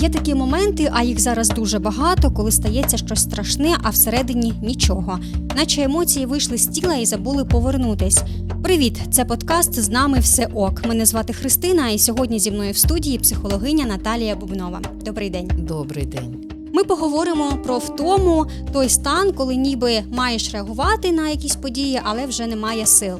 Є такі моменти, а їх зараз дуже багато, коли стається щось страшне, а всередині нічого. Наче емоції вийшли з тіла і забули повернутись. Привіт, це подкаст з нами все ок. Мене звати Христина, і сьогодні зі мною в студії психологиня Наталія Бубнова. Добрий день. Добрий день. Ми поговоримо про втому той стан, коли ніби маєш реагувати на якісь події, але вже немає сил.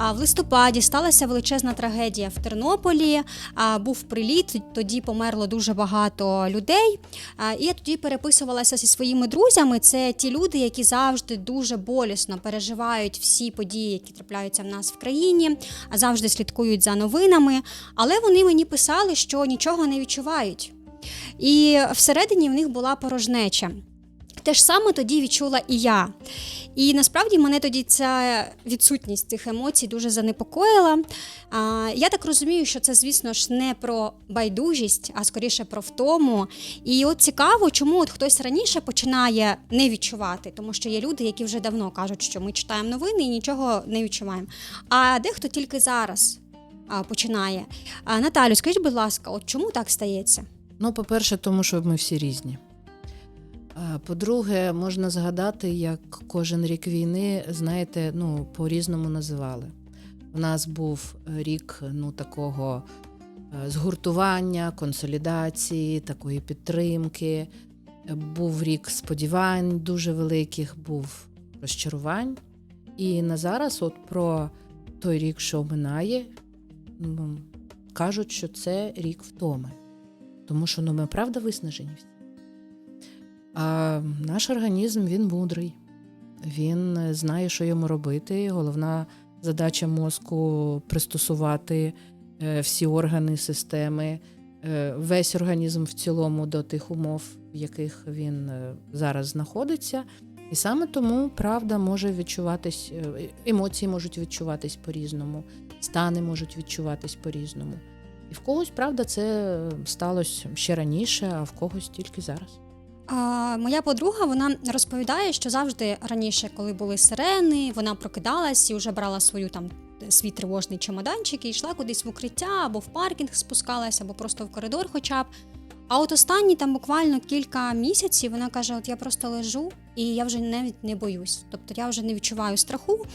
А в листопаді сталася величезна трагедія в Тернополі. А, був приліт, тоді померло дуже багато людей. І я тоді переписувалася зі своїми друзями. Це ті люди, які завжди дуже болісно переживають всі події, які трапляються в нас в країні, а завжди слідкують за новинами. Але вони мені писали, що нічого не відчувають. І всередині в них була порожнеча. Те ж саме тоді відчула і я. І насправді мене тоді ця відсутність цих емоцій дуже занепокоїла. А, я так розумію, що це, звісно ж, не про байдужість, а скоріше про втому. І от цікаво, чому от хтось раніше починає не відчувати, тому що є люди, які вже давно кажуть, що ми читаємо новини і нічого не відчуваємо. А дехто тільки зараз починає. А, Наталю, скажіть, будь ласка, от чому так стається? Ну, по-перше, тому що ми всі різні. По-друге, можна згадати, як кожен рік війни, знаєте, ну, по-різному називали. У нас був рік ну, такого е, згуртування, консолідації, такої підтримки. Був рік сподівань дуже великих, був розчарувань. І на зараз, от про той рік, що минає, кажуть, що це рік втоми. Тому що ну, ми правда виснажені всі. А наш організм він мудрий, він е, знає, що йому робити. Головна задача мозку пристосувати е, всі органи системи, е, весь організм в цілому до тих умов, в яких він зараз знаходиться. І саме тому правда може відчуватись, емоції можуть відчуватись по-різному, стани можуть відчуватись по-різному. І в когось, правда, це сталося ще раніше, а в когось тільки зараз. А, моя подруга вона розповідає, що завжди раніше, коли були сирени, вона прокидалась і вже брала свою там свій тривожний чемоданчик і йшла кудись в укриття або в паркінг спускалась, або просто в коридор, хоча б. А от останні там буквально кілька місяців вона каже: От я просто лежу і я вже навіть не боюсь. Тобто я вже не відчуваю страху.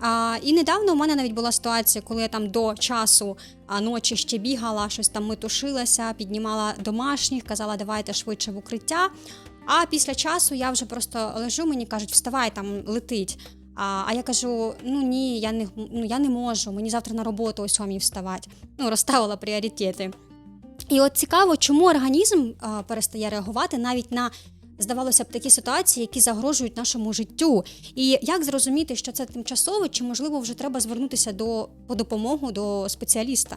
А, і недавно у мене навіть була ситуація, коли я там до часу ночі ще бігала, щось там метушилася, піднімала домашніх, казала, давайте швидше в укриття. А після часу я вже просто лежу, мені кажуть, вставай там летить. А, а я кажу: ну ні, я не ну я не можу. Мені завтра на роботу о сьомій вставати. Ну, розставила пріоритети. І от цікаво, чому організм а, перестає реагувати навіть на, здавалося б, такі ситуації, які загрожують нашому життю. І як зрозуміти, що це тимчасово, чи можливо вже треба звернутися до по допомогу до спеціаліста?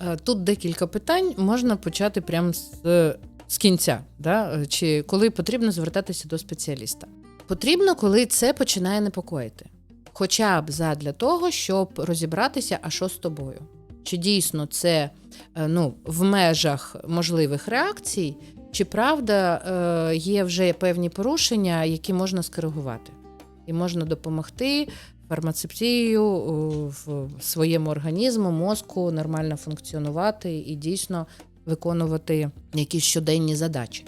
Е, Тут декілька питань можна почати прямо з, е, з кінця, да? чи коли потрібно звертатися до спеціаліста. Потрібно, коли це починає непокоїти. Хоча б задля того, щоб розібратися, а що з тобою. Чи дійсно це е, ну, в межах можливих реакцій, чи правда е, є вже певні порушення, які можна скоригувати, і можна допомогти фармацевтією е, в своєму організму, мозку нормально функціонувати і дійсно виконувати якісь щоденні задачі.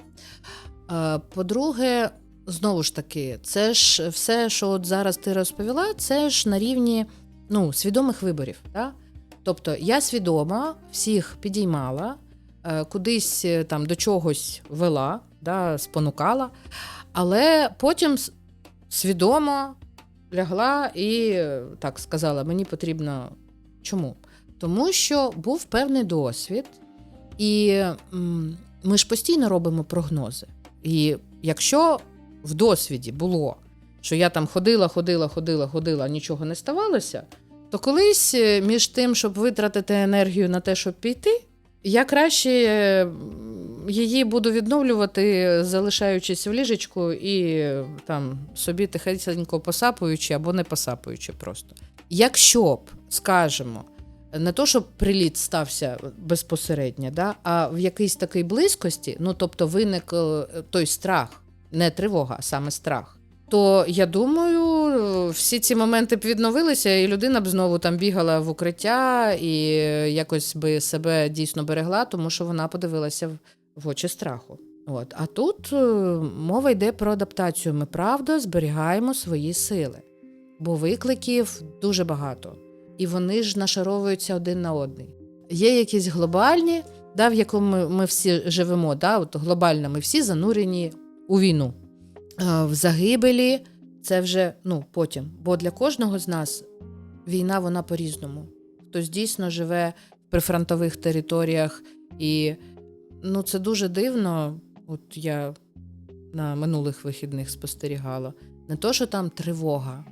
По-друге, знову ж таки, це ж все, що от зараз ти розповіла, це ж на рівні ну, свідомих виборів. Да? Тобто я свідомо всіх підіймала, е, кудись е, там до чогось вела, да, спонукала, але потім свідомо лягла і е, так сказала: мені потрібно. Чому? Тому що був певний досвід, і ми ж постійно робимо прогнози. І якщо в досвіді було, що я там ходила, ходила, ходила, ходила, нічого не ставалося, то колись е, між тим, щоб витратити енергію на те, щоб піти, я краще е, її буду відновлювати, залишаючись в ліжечку і там собі тихенько посапуючи або не посапуючи просто. Якщо б, скажемо, не то, щоб приліт стався безпосередньо, да, а в якійсь такій близькості, ну тобто виник е, той страх, не тривога, а саме страх. То я думаю, всі ці моменти б відновилися, і людина б знову там бігала в укриття і якось би себе дійсно берегла, тому що вона подивилася в- очі страху. От. А тут е, мова йде про адаптацію. Ми правда зберігаємо свої сили, бо викликів дуже багато, і вони ж нашаровуються один на один. Є якісь глобальні, да, в якому ми, ми всі живемо, да, от глобально ми всі занурені у війну. Е, В загибелі це вже ну, потім. Бо для кожного з нас війна вона по-різному. Хтось дійсно живе в прифронтових територіях, і ну, це дуже дивно. От я на минулих вихідних спостерігала. Не то, що там тривога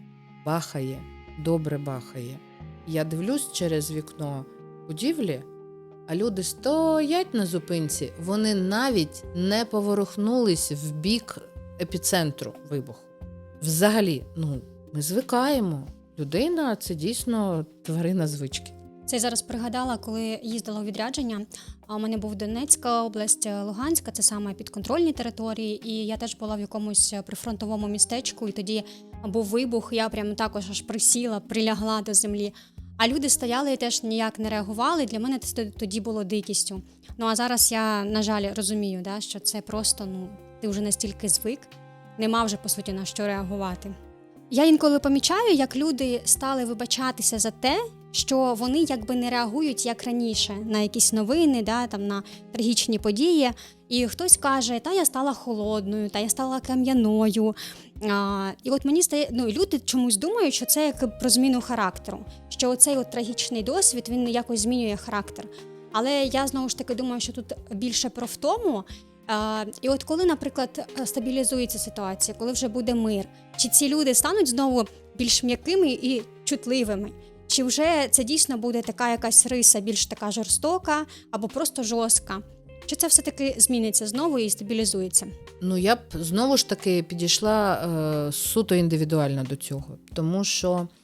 бахає, добре бахає. Я дивлюсь через вікно будівлі, а люди стоять на зупинці, вони навіть не поворухнулись в бік епіцентру вибуху. Взагалі, ну, ми звикаємо. Людина це дійсно тварина звички. Це я зараз пригадала, коли їздила у відрядження. А у мене був Донецька область, Луганська, це саме підконтрольні території. І я теж була в якомусь прифронтовому містечку, і тоді був вибух. Я прям також аж присіла, прилягла до землі. А люди стояли і теж ніяк не реагували. Для мене це тоді було дикістю. Ну а зараз я, на жаль, розумію, да, що це просто ну ти вже настільки звик, нема вже по суті на що реагувати. Я інколи помічаю, як люди стали вибачатися за те, що вони якби не реагують як раніше на якісь новини, да, там на трагічні події. І хтось каже, та я стала холодною, та я стала кам'яною. А, і от мені стає, ну люди чомусь думають, що це як про зміну характеру, що оцей от трагічний досвід він якось змінює характер. Але я знову ж таки думаю, що тут більше про втому. І от коли, наприклад, стабілізується ситуація, коли вже буде мир, чи ці люди стануть знову більш м'якими і чутливими? Чи вже це дійсно буде така якась риса, більш така жорстока або просто жорстка? Чи це все-таки зміниться знову і стабілізується? Ну, я б знову ж таки підійшла е, суто індивідуально до цього, тому що е,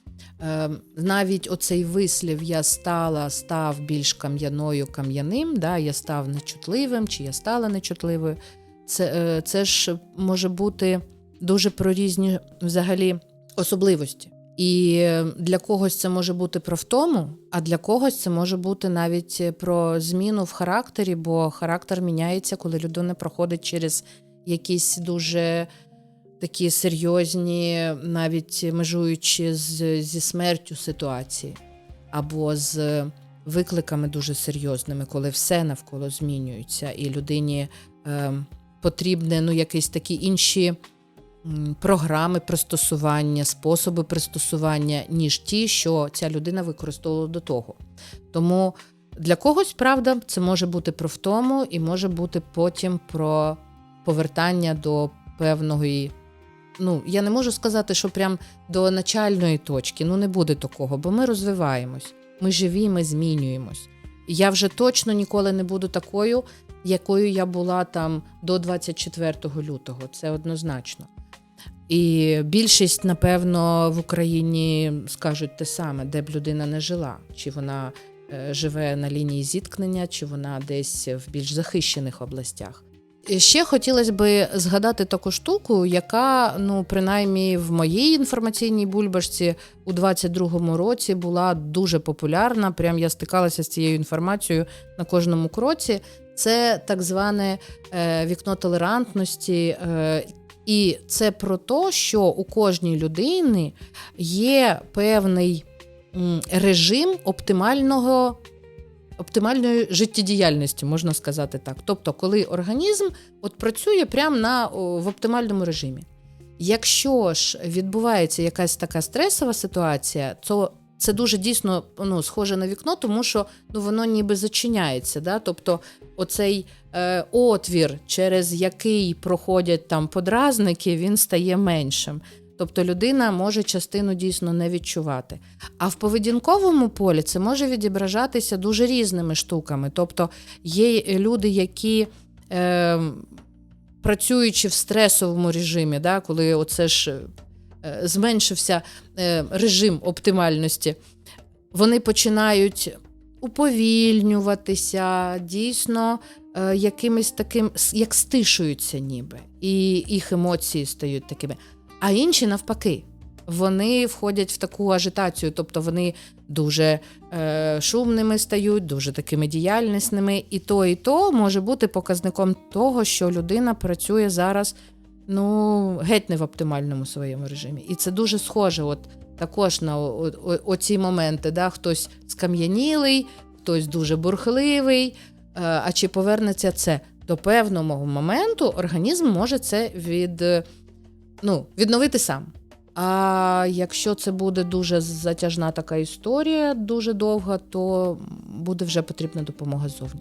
навіть оцей вислів я стала, став більш кам'яною кам'яним, да, я став нечутливим, чи я стала нечутливою. Це, е, це ж може бути дуже про різні взагалі особливості. І для когось це може бути про втому, а для когось це може бути навіть про зміну в характері, бо характер міняється, коли людина проходить через якісь дуже такі серйозні, навіть межуючи з, зі смертю ситуації, або з викликами дуже серйозними, коли все навколо змінюється, і людині е, потрібні ну, якісь такі інші програми пристосування, способи пристосування, ніж ті, що ця людина використовувала до того. Тому для когось, правда, це може бути про втому і може бути потім про повертання до певної. Ну, я не можу сказати, що прям до начальної точки. Ну, не буде такого, бо ми розвиваємось. Ми живі, ми змінюємось. Я вже точно ніколи не буду такою, якою я була там до 24 лютого. Це однозначно. І більшість, напевно, в Україні скажуть те саме, де б людина не жила, чи вона е, живе на лінії зіткнення, чи вона десь в більш захищених областях. Ще хотілося би згадати таку штуку, яка, ну, принаймні, в моїй інформаційній бульбашці у 22-му році була дуже популярна. Прям я стикалася з цією інформацією на кожному кроці. Це так зване е, вікно толерантності. Е, і це про те, що у кожній людини є певний режим оптимального. Оптимальної життєдіяльності, можна сказати так. Тобто, коли організм от працює прямо на, в оптимальному режимі. Якщо ж відбувається якась така стресова ситуація, то це дуже дійсно ну, схоже на вікно, тому що ну, воно ніби зачиняється. Да? Тобто, оцей е, отвір, через який проходять там подразники, він стає меншим. Тобто людина може частину дійсно не відчувати. А в поведінковому полі це може відображатися дуже різними штуками. Тобто є люди, які. Е, Працюючи в стресовому режимі, да, коли оце ж е, зменшився е, режим оптимальності, вони починають уповільнюватися, дійсно е, якимось таким, як стишуються ніби, і їх емоції стають такими. А інші навпаки, вони входять в таку ажитацію, тобто вони дуже е, шумними стають, дуже такими діяльнісними. І то, і то може бути показником того, що людина працює зараз ну, геть не в оптимальному своєму режимі. І це дуже схоже, от також на о- о- оці моменти. Да? Хтось скам'янілий, хтось дуже бурхливий. Е, А чи повернеться це до певного моменту, організм може це від, ну, відновити сам. А якщо це буде дуже затяжна така історія, дуже довга, то буде вже потрібна допомога ззовні.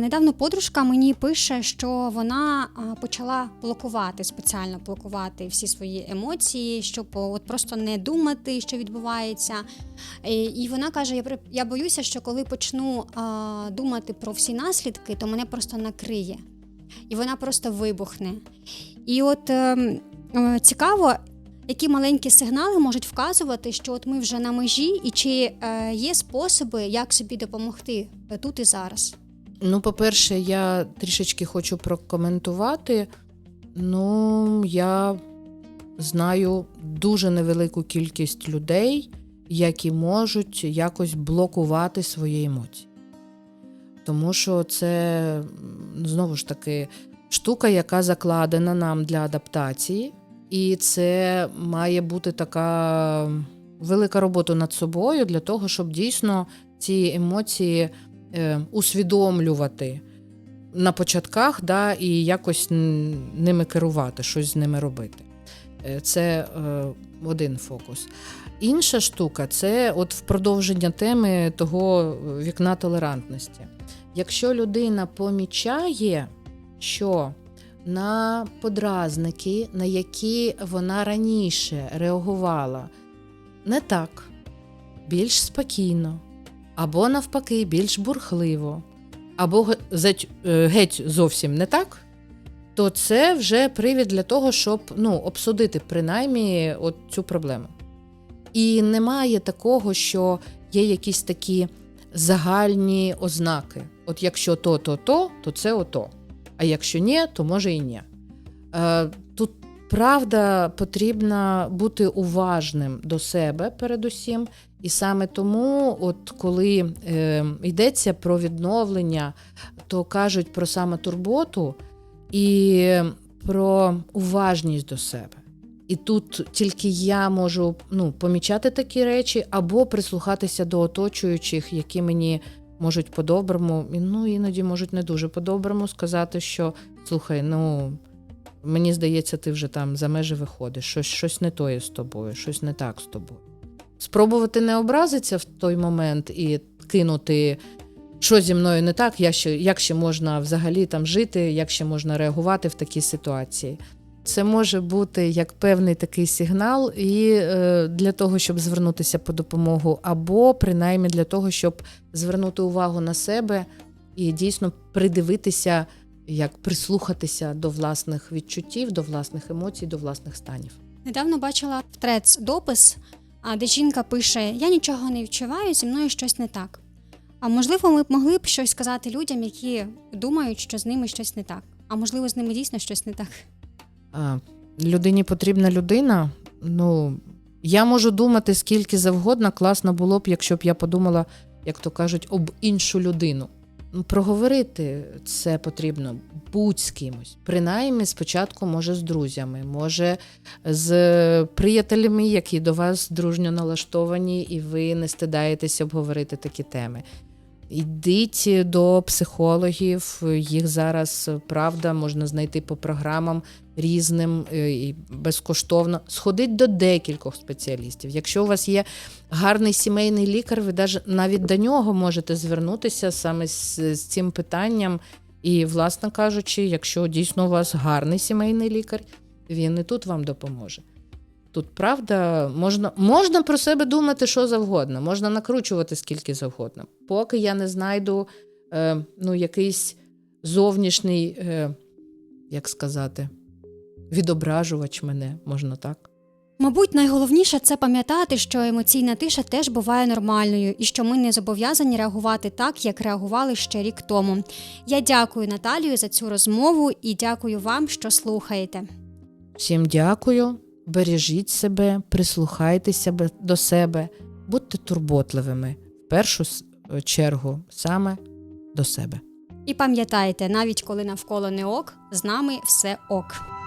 Недавно подружка мені пише, що вона почала блокувати спеціально блокувати всі свої емоції, щоб от просто не думати, що відбувається. І, вона каже: я боюся, що коли почну думати про всі наслідки, то мене просто накриє, і вона просто вибухне. І от ем, цікаво. Які маленькі сигнали можуть вказувати, що от ми вже на межі, і чи е, є способи, як собі допомогти е, тут і зараз? Ну, по-перше, я трішечки хочу прокоментувати. Ну, я знаю дуже невелику кількість людей, які можуть якось блокувати свої емоції. Тому що це знову ж таки штука, яка закладена нам для адаптації, і це має бути така велика робота над собою для того, щоб дійсно ці емоції е, усвідомлювати на початках, да, і якось ними керувати, щось з ними робити. Е, Це е, один фокус. Інша штука це от в продовження теми того вікна толерантності. Якщо людина помічає, що на подразники, на які вона раніше реагувала не так, більш спокійно, або навпаки, більш бурхливо, або е, геть зовсім не так, то це вже привід для того, щоб ну, обсудити принаймні от цю проблему. І немає такого, що є якісь такі загальні ознаки. От якщо то, то, то, то це ото. А якщо ні, то може і ні. Е, тут правда потрібно бути уважним до себе передусім. І саме тому, от коли е, йдеться про відновлення, то кажуть про самотурботу і про уважність до себе. І тут тільки я можу ну, помічати такі речі або прислухатися до оточуючих, які мені можуть по-доброму, ну іноді можуть не дуже по-доброму сказати, що слухай, ну мені здається, ти вже там за межі виходиш, щось, щось не то є з тобою, щось не так з тобою. Спробувати не образитися в той момент і кинути, що зі мною не так, як ще, як ще можна взагалі там жити, як ще можна реагувати в такій ситуації. Це може бути як певний такий сигнал, і е, для того, щоб звернутися по допомогу, або принаймні для того, щоб звернути увагу на себе і дійсно придивитися, як прислухатися до власних відчуттів, до власних емоцій, до власних станів. Недавно бачила в трец допис, де жінка пише: Я нічого не відчуваю, зі мною щось не так. А можливо, ми б могли б щось сказати людям, які думають, що з ними щось не так. А можливо, з ними дійсно щось не так. Людині потрібна людина. Ну, я можу думати скільки завгодно, класно було б, якщо б я подумала, як то кажуть, об іншу людину. Ну, Проговорити це потрібно будь з кимось. Принаймні, спочатку, може, з друзями, може, з приятелями, які до вас дружньо налаштовані, і ви не стидаєтесь обговорити такі теми. Йдіть до психологів, їх зараз правда можна знайти по програмам різним е, і безкоштовно. Сходить до декількох спеціалістів. Якщо у вас є гарний сімейний лікар, ви навіть до нього можете звернутися саме з, з цим питанням. І, власне кажучи, якщо дійсно у вас гарний сімейний лікар, він і тут вам допоможе. Тут правда, можна, можна про себе думати що завгодно, можна накручувати скільки завгодно. Поки я не знайду е, ну, якийсь зовнішній, е, як сказати, відображувач мене, можна так. Мабуть, найголовніше це пам'ятати, що емоційна тиша теж буває нормальною, і що ми не зобов'язані реагувати так, як реагували ще рік тому. Я дякую Наталію за цю розмову і дякую вам, що слухаєте. Всім дякую. Бережіть себе, прислухайтеся до себе, будьте турботливими в першу чергу саме до себе. І пам'ятайте, навіть коли навколо не ок, з нами все ок.